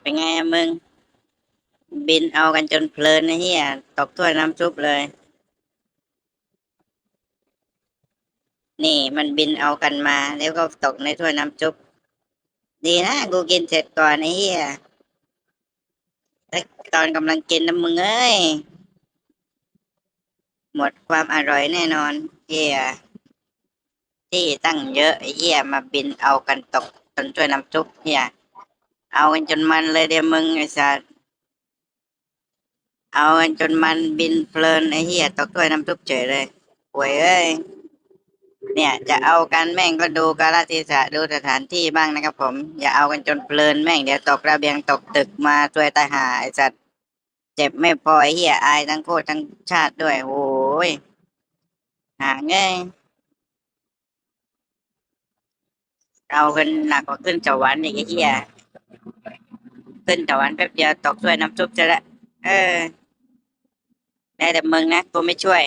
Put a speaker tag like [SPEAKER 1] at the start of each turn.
[SPEAKER 1] เป็นไงอะมึง บินเอากันจนเพลินนะเฮียตกถ้วยน้ำซุปเลย นี่มันบินเอากันมา แล้วก็ตกในถ้วยน้ำซุปดีนะกูกินเสร็จก่อนไอ้เฮียตอนกำลังกินนะมึงเอ้ย หมดความอร่อยแน่นอนเฮียที่ตั้งเยอะไอ้เฮียมาบินเอากันตก จนถ้วยน้ำซุปเฮียเอากันจนมันเลยเดี๋ยวมึงไอ้สัสเอากันจนมันบินเพลินไอ้เหี้ยตกถ้วยน้ำซุปเฉยเลยหวยเอ้ยเนี่ยจะเอากันแม่งก็ดูกาลเทศะดูสถานที่บ้างนะครับผม อย่าเอากันจนเพลินแม่งเดี๋ยวตกระเบียงตกตึกมาช่วยตายหาไอ้สัตว์เจ็บไม่พอไอ้เหี้ยอายทั้งโคตรทั้งชาติด้วยโอ้ยหาเงย เอากันหนักกว่าขึ้นสวรรค์อีกไอ้เหี้ยขึ้นสวรรค์แป๊บเดียวตกด้วยน้ำซุปจะละ เออ ได้แต่มึงนะกูไม่ช่วย